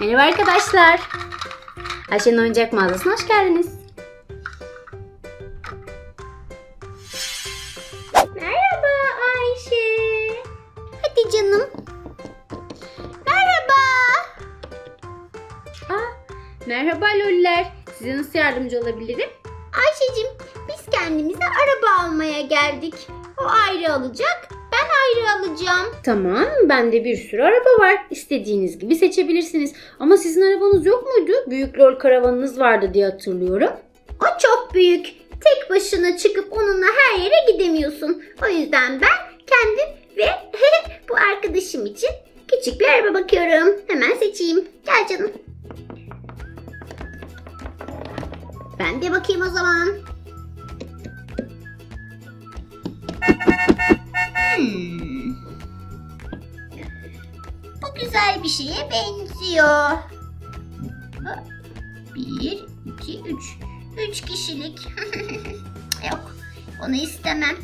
Merhaba arkadaşlar. Ayşe'nin oyuncak mağazasına hoş geldiniz. Merhaba Ayşe. Hadi canım. Merhaba. Aa, merhaba loliler. Size nasıl yardımcı olabilirim? Ayşe'cim biz kendimize araba almaya geldik. O ayrı alacak, alacağım. Tamam, bende bir sürü araba var. İstediğiniz gibi seçebilirsiniz. Ama sizin arabanız yok muydu? Büyük lol karavanınız vardı diye hatırlıyorum. O çok büyük. Tek başına çıkıp onunla her yere gidemiyorsun. O yüzden ben kendim ve bu arkadaşım için küçük bir araba bakıyorum. Hemen seçeyim. Gel canım. Ben de bakayım o zaman. Güzel bir şeye benziyor. Bir, iki, üç. Üç kişilik. Yok, onu istemem.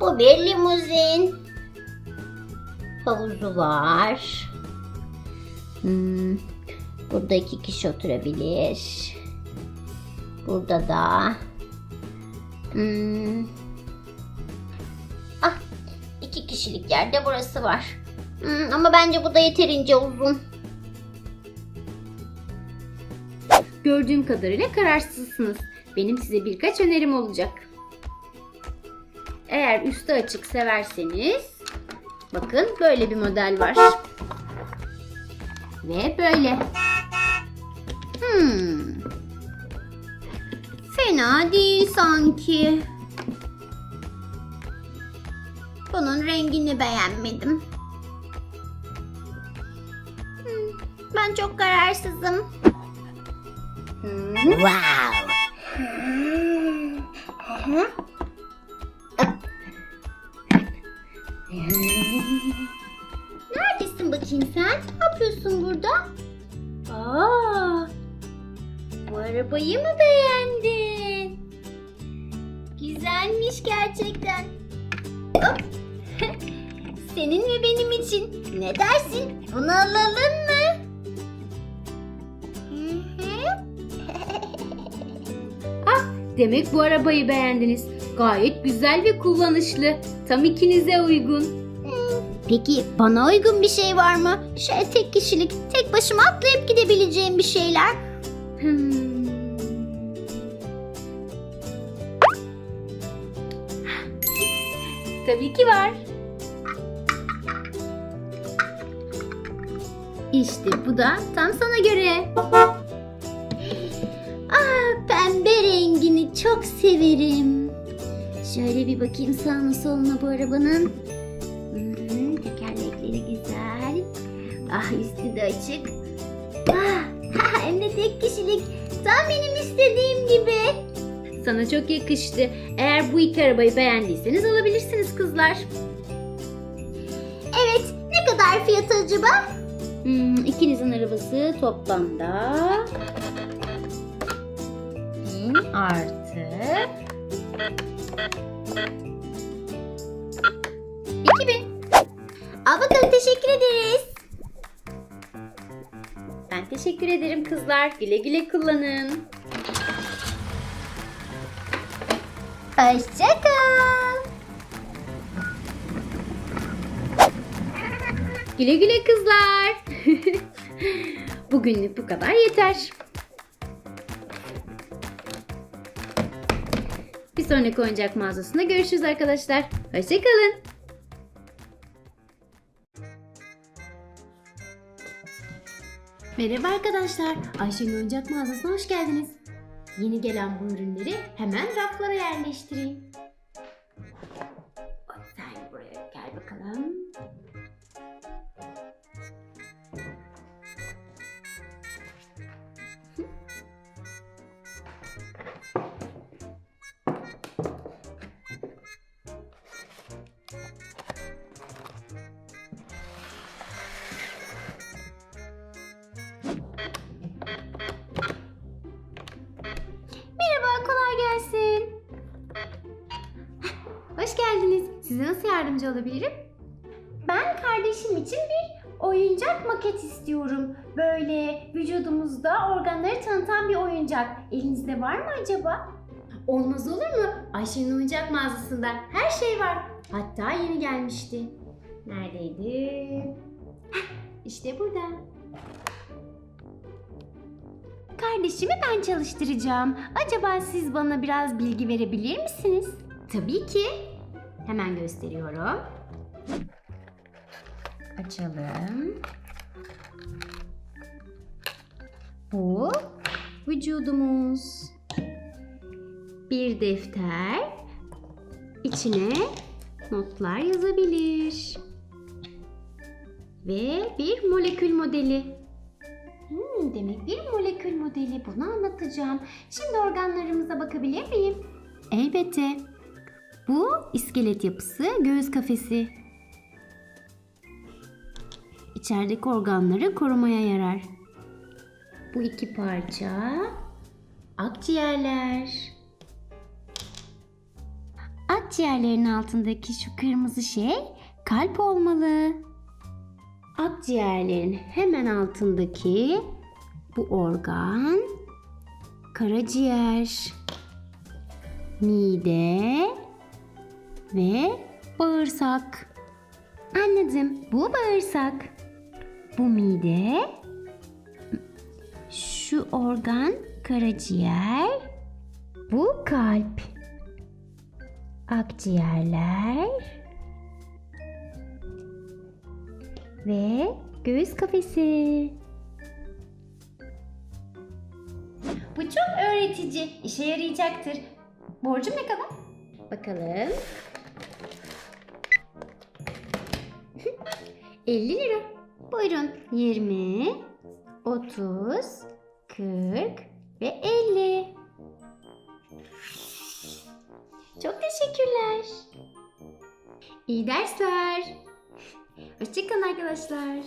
Bu bir limuzin. Havuzu var. Hmm, Burada iki kişi oturabilir. Burada da. Hmm. Ah, iki kişilik yerde burası var. Hmm, ama bence bu da yeterince uzun. Gördüğüm kadarıyla kararsızsınız. Benim size birkaç önerim olacak. Eğer üstü açık severseniz bakın böyle bir model var. Ve böyle. Hmm. Fena değil sanki. Bunun rengini beğenmedim. Hmm, Ben çok kararsızım. Hmm. Wow. Neredesin bakayım sen? Ne yapıyorsun burada? Aa, Bu arabayı mı beğendin? Güzelmiş gerçekten. Hop. Senin ve benim için. Ne dersin? Bunu alalım mı? Hı. demek bu arabayı beğendiniz. Gayet güzel ve kullanışlı. Tam ikinize uygun. Peki bana uygun bir şey var mı? Şöyle tek kişilik, tek başıma atlayıp gidebileceğim bir şeyler. Hmm. Tabii ki var. İşte bu da tam sana göre. Ah pembe rengini çok severim. Şöyle bir bakayım sağına soluna bu arabanın. Hmm, tekerlekleri güzel. Ah üstü de açık. Ah, hem de tek kişilik. Tam benim istediğim gibi. Sana çok yakıştı. Eğer bu iki arabayı beğendiyseniz alabilirsiniz kızlar. Evet ne kadar fiyatı acaba? Hmm, ikinizin arabası toplamda 1000 artı 2000. Al bakalım teşekkür ederiz. Teşekkür ederim kızlar. Güle güle kullanın. Hoşça kal. Güle güle kızlar. Bugünlük bu kadar yeter. Bir sonraki oyuncak mağazasında görüşürüz arkadaşlar. Hoşçakalın. Merhaba arkadaşlar. Ayşe'nin oyuncak mağazasına hoş geldiniz. Yeni gelen bu ürünleri hemen raflara yerleştireyim. Size nasıl yardımcı olabilirim? Ben kardeşim için bir oyuncak maket istiyorum. Böyle vücudumuzda organları tanıtan bir oyuncak. Elinizde var mı acaba? Olmaz olur mu? Ayşe'nin oyuncak mağazasında her şey var. Hatta yeni gelmişti. Neredeydi? Heh, İşte burada. Kardeşimi ben çalıştıracağım. Acaba siz bana biraz bilgi verebilir misiniz? Tabii ki. Hemen gösteriyorum. Açalım. Bu vücudumuz. Bir defter. İçine notlar yazabilir. Ve bir molekül modeli. Hmm, demek bir molekül modeli. Bunu anlatacağım. Şimdi organlarımıza bakabilir miyim? Elbette. Bu iskelet yapısı, göğüs kafesi. İçerideki organları korumaya yarar. Bu iki parça akciğerler. Akciğerlerin altındaki şu kırmızı şey kalp olmalı. Akciğerlerin hemen altındaki bu organ karaciğer, mide ve bağırsak. Anladım. Bu bağırsak. Bu mide. Şu organ karaciğer. Bu kalp. Akciğerler. Ve göğüs kafesi. Bu çok öğretici. İşe yarayacaktır. Borcum ne kadar? Bakalım. 50 lira. Buyurun. 20, 30, 40 ve 50. Çok teşekkürler. İyi dersler. Hoşçakalın arkadaşlar.